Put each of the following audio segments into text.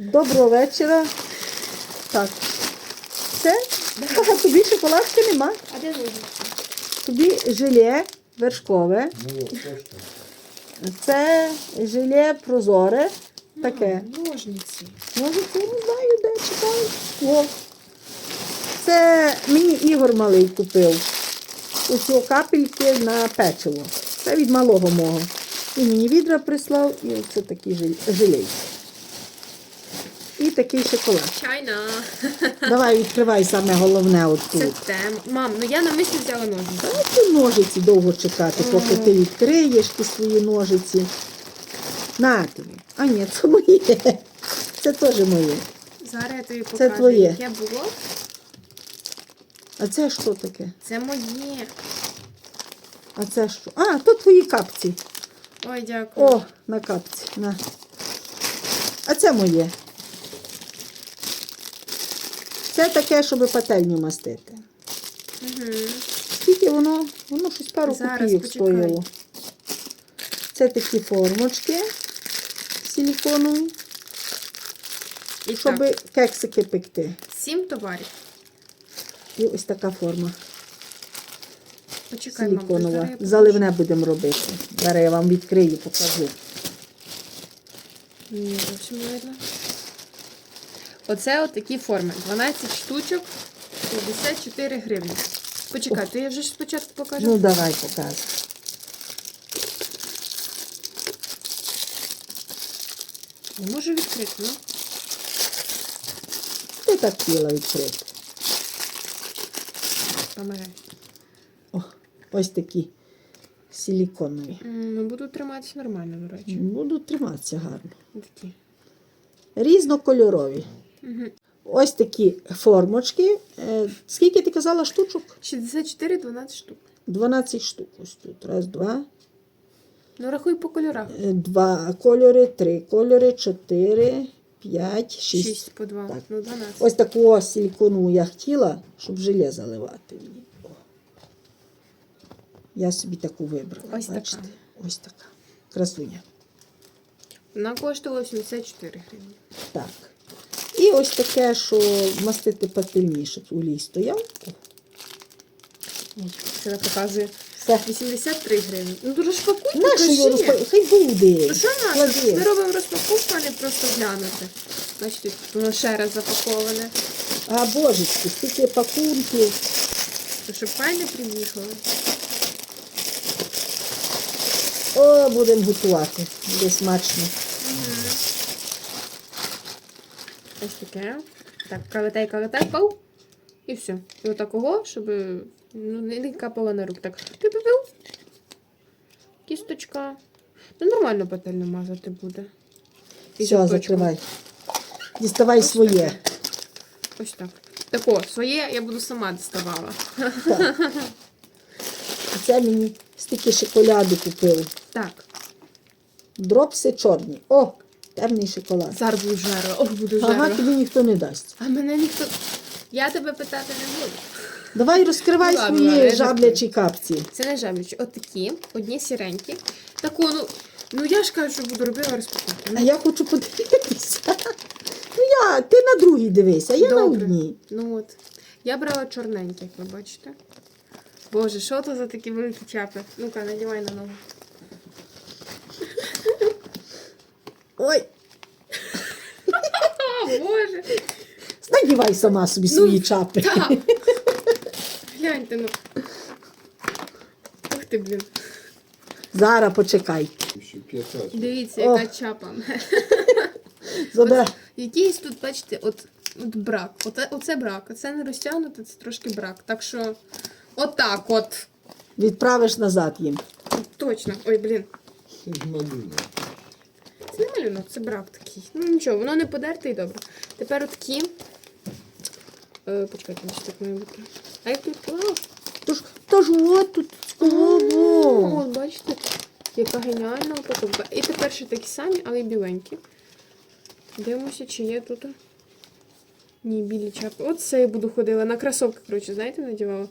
Доброго вечора. Так. Це? Ага, тобі шоколадки нема. А де ножниці? Тобі желе вершкове. Ну. Це желе прозоре. Таке. Ножниці. Може, це не знаю, де читаю. О. Це мені Ігор малий купив. Усього капельки на печиво. Це від малого мого. Він мені відра прислав і оце такі желейки. І такий шоколад. Чайна. Давай відкривай саме головне от Це тут. Мам, ну я навмисно взяла ножниці. Та ці ножиці довго чекати, поки ти відкриєш ті свої ножиці. На тобі. А ні, це моє. Це теж моє. Зараз я тобі покажу, твоє. яке було. А це що таке? Це моє. А це що? А, то твої капці. Ой, дякую. О, на капці. На. А це моє. Це таке, щоб пательню мастити. Угу. Скільки воно? Воно щось пару копійок стоїло. Це такі формочки силіконові, І щоб так, кексики пекти. сім товарів. І ось така форма Почекай, мам, силіконова. зараз. Заливне будемо робити. Зараз я вам відкрию, покажу. Ні, зовсім не видно. Оце от такі форми. 12 штучок, 54 гривні. Почекай, то я вже ж спочатку покажу. Ну, давай показуй. Не можу відкрити, ну. Ти так хотіла відкрити. Помагай. О, ось такі силіконові. Ну, буду триматися нормально, до речі. Будуть триматися гарно. Такі. Різнокольорові. Угу. Ось такі формочки. Е, Скільки ти казала штучок? 64 12 штук. 12 штук. Ось тут. Раз, два. Ну, рахуй по кольорах. Е, Два кольори, три кольори, чотири, п'ять, шість. 6 по 2. Так. Ну, 12. Ось таку ось силіконову я хотіла, щоб желе заливати. О. Я собі таку вибрала. Ось така. Ось така. Красуня. Вона коштувала 84 гривні. Так. І ось таке, що мастити пательні, щоб улій стояв. Це показує 83 гривні. Ну, дуже ж пакуй, його розпа- Хай буде. Ну що наше? Ми робимо розпаковку, а не просто глянути. Бачите, воно ще раз запаковане. А божечки, скільки пакунків. То щоб файне приїхало. О, будемо готувати. Буде смачно. Ось таке. Так, калатай, калатай, пау. І все. І отакого, щоб ну, не капало на рук. Так. Пів-пів-пів. Кісточка. Ну, нормально пательню мазати буде. І Все, заточку. закривай. Діставай Ось своє. Ось так. Тако, своє я буду сама доставала. А це мені стільки шоколаду купив. Так, Дропси чорні. О, темний шоколад. зараз буду жаро. Ох, буду Ага, тобі ніхто не дасть. А мене ніхто. Я тебе питати не буду. Давай розкривай Ну, свої ладно, жаблячі капці. Це не жаблючі. От такі, одні сіренькі. Таку, ну, ну я ж кажу, що буду робити розпаковку. А я хочу подивитися. Ну я, ти на другій дивися, а я на одній. Ну от. Я брала чорненькі, як ви бачите. Боже, що то за такі великі чапи? Ну-ка, надівай на ногу. Ой, О, Боже! Надівай сама собі свої чапи. Ну, Так. Гляньте, ну. Ух ти, блін. Зараз почекай. Ще 50. Дивіться, О. яка чапа. Забирай. Якийсь тут, бачите, от, от брак. Оце, оце брак. Оце не розтягнуто, це трошки брак. Так що, отак от. Відправиш назад їм. Точно. Ой, блін. Це ж малюнок. Це не малюнок, це брак такий. Ну нічого, воно не подерте і добре. Тепер отакі. Е, почекайте, що так має бути. А як тут? Тож, тож от тут. Ого. От, бачите, яка геніальна упаковка. І тепер ще такі самі, але й біленькі. Дивимося, чи є тут. Ні, білі чапи. От це я буду ходила. На кросовки, коротше, знаєте, надівала.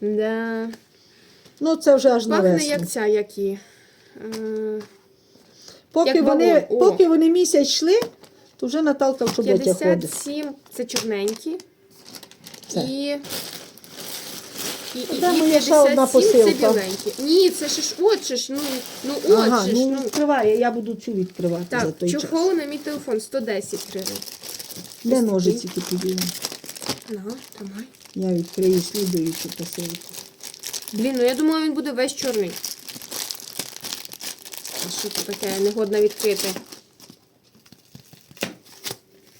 Да. Ну це вже аж на Пахне весну. як ця, як і. Е, Поки як вони. О. поки вони місяць йшли, То вже Наталка в чоботях ходить. 57 це чорненькі. Це. І. І, і, і моя ще одна 57 це посилка? біленькі. Ні, це ж от же ж, ну, ну от Ага, же ж, ну ну. відкривай, я буду цю відкривати за Так, той час. чохол на мій телефон 110 гривень. Де ножиці ти поділи? На, тримай. Я відкрию слідуючу посилку. Блін, ну я думала, він буде весь чорний. А що це таке негодно відкрити?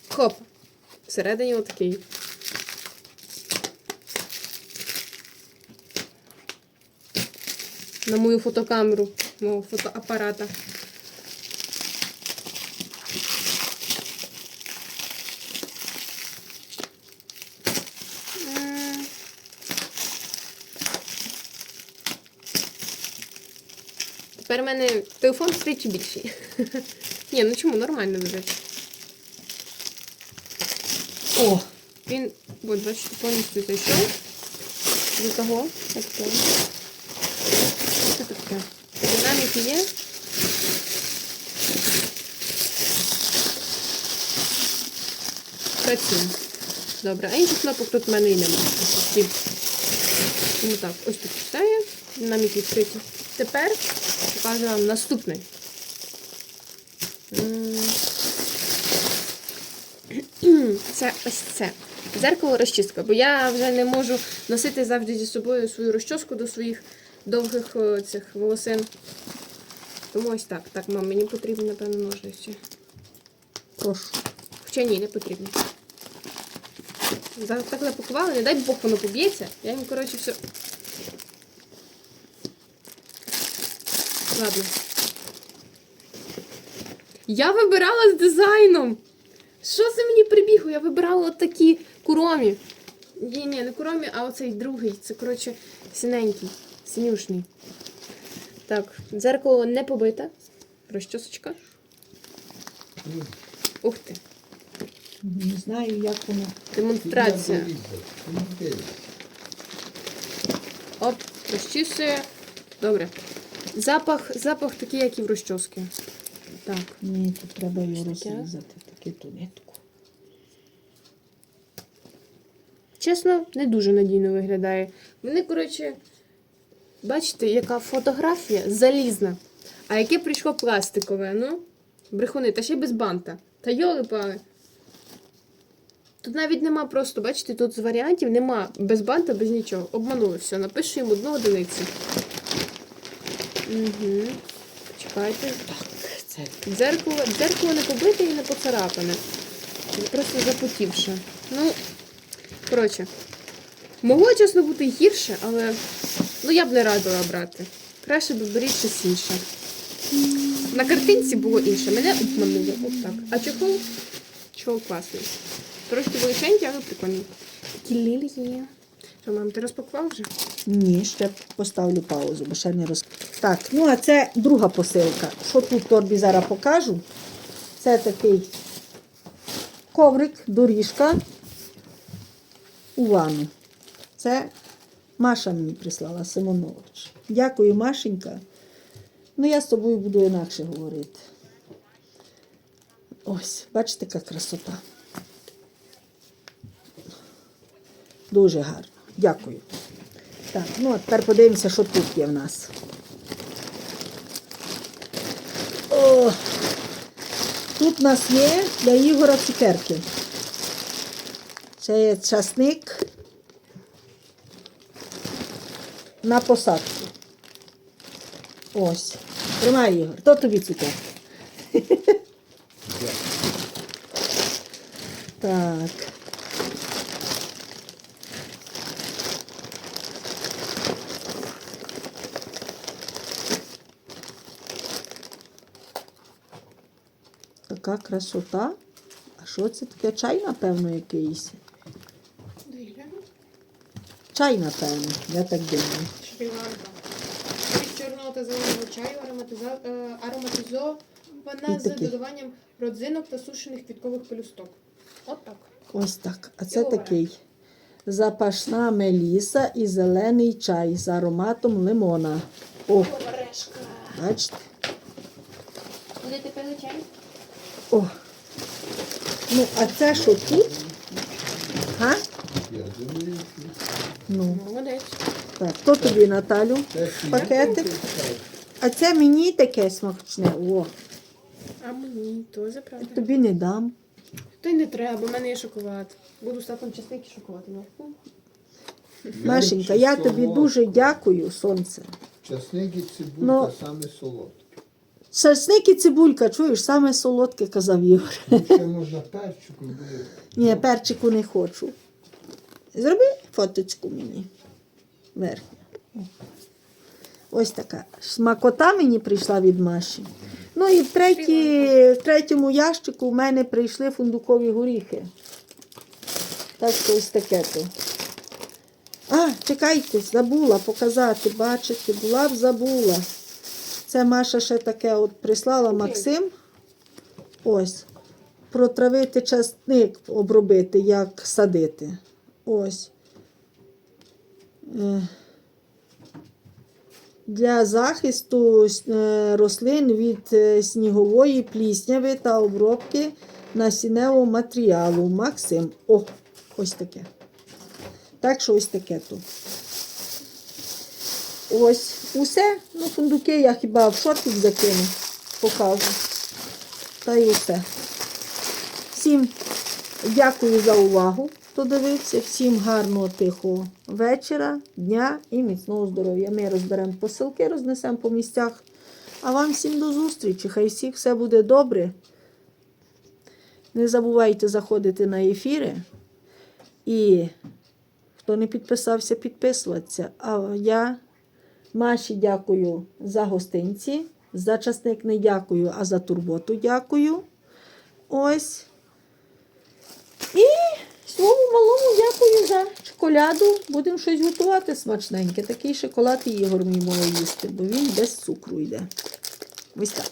Хоп. Всередині отакий. На мою фотокамеру, мого фотоапарата. Тепер у мене телефон втричі більший. Ні, ну чому нормально буде? О, Він, от, бачите, повністю зайшов до того. Так, так. Що це таке? Динаміки є. Працює. Добре, а інших кнопок тут в мене і немає. Ті. Ну так, ось тут читає. Динаміки відкриті. Тепер покажу вам наступний. Це ось це. Дзеркало розчистка, бо я вже не можу носити завжди зі собою свою розчоску до своїх довгих цих волосин. Тому ось так. Так, мам, мені потрібні, напевно, ножниці. прошу. Хоча ні, не потрібно. Зараз так запакували, не дай Бог воно поб'ється. Я їм, коротше, все. Ладно. Я вибирала з дизайном. Що це мені прибігло? Я вибирала от такі куромі. Ні, ні, не куромі, а оцей другий. Це, коротше, синенький, синюшний. Так, дзеркало не побите. Розчосочка. Ух ти. Не знаю, як воно. Демонстрація. Оп, розчісує. Добре. Запах, запах такий, як і в розчоски. Так. Ні, тут треба його таке? розрізати, таку ту нитку. Чесно, не дуже надійно виглядає. Вони, коротше, бачите, яка фотографія залізна. А яке прийшло пластикове, ну? Брехуни, та ще й без банта. Та йоли пали. Тут навіть нема просто, бачите, тут з варіантів нема без банта, без нічого. Обманули все. Напишу їм одну одиницю. Угу. Чекайте. Так, це Дзеркало, дзеркало не побите і не поцарапане. Просто запотівше. Ну, коротше, могло чесно бути гірше, але ну я б не радила брати. Краще б беріть щось інше. На картинці було інше. Мене обманули. От так. А чохол? Чохол класний. Трошки величенький, але прикольний. Такі лілії. Що, мам, ти розпакував вже? Ні, ще поставлю паузу, бо ще не роз... Так, ну а це друга посилка. Що тут в торбі зараз покажу? Це такий коврик, доріжка у ванну. Це Маша мені прислала Симонович. Дякую, Машенька. Ну, я з тобою буду інакше говорити. Ось, бачите, яка красота. Дуже гарно. Дякую. Так, ну а тепер подивимося, що тут є в нас. О, тут у нас є для Ігора цукерки. Це є часник на посадку. Ось. Тримай, Ігор. То тобі цукерки. Так. Така красота. А що це таке? Чай, напевно, якийсь. Чай, напевно, я так думаю. Шрі-Ланка. Від чорного та зеленого чаю ароматиза... е, ароматизована з додаванням родзинок та сушених квіткових пелюсток. От так. Ось так. А це Добре. такий запашна меліса і зелений чай з ароматом лимона. О, Ну, а це що тут? А? Я думаю, що Ну, Молодець. так, то тобі, Наталю. Пакетик. А це мені таке смачне. О, А мені теж правда. тобі не дам. Та й не треба, у мене є шоколад. Буду з татом чесник і шоколад. Машенька, я тобі дуже дякую, сонце. Часник і цибулька Ну. саме солодке. І цибулька, чуєш, саме солодке, казав Ігор. Ну, Ще можна перчику. Ні, перчику не хочу. Зроби фоточку мені. Верхню. Ось така. Смакота мені прийшла від Маші. Ну і в, третій, в третьому ящику в мене прийшли фундукові горіхи. Так що ось таке то. А, чекайте, забула показати, бачите, була б забула. Це Маша ще таке от прислала Максим. Ось протравити часник, обробити, як садити. Ось. Е, Для захисту е, рослин від е, снігової плісняви та обробки насінневого матеріалу. Максим. О, ось таке. Так що ось таке тут. Ось усе. Ну, фундуки я хіба в шортик закину, покажу. Та й усе. Всім дякую за увагу, хто дивився. Всім гарного тихого вечора, дня і міцного здоров'я. Ми розберемо посилки, рознесемо по місцях. А вам всім до зустрічі. Хай всіх все буде добре. Не забувайте заходити на ефіри. І хто не підписався, підписуватися. А я Маші дякую за гостинці. За часник не дякую, а за турботу дякую. Ось. І своєму малому дякую за шоколаду. Будемо щось готувати смачненьке. Такий шоколад і Ігор мій може їсти, бо він без цукру йде. Ось так.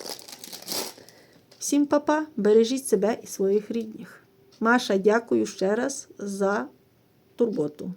Всім папа, бережіть себе і своїх рідних. Маша, дякую ще раз за турботу.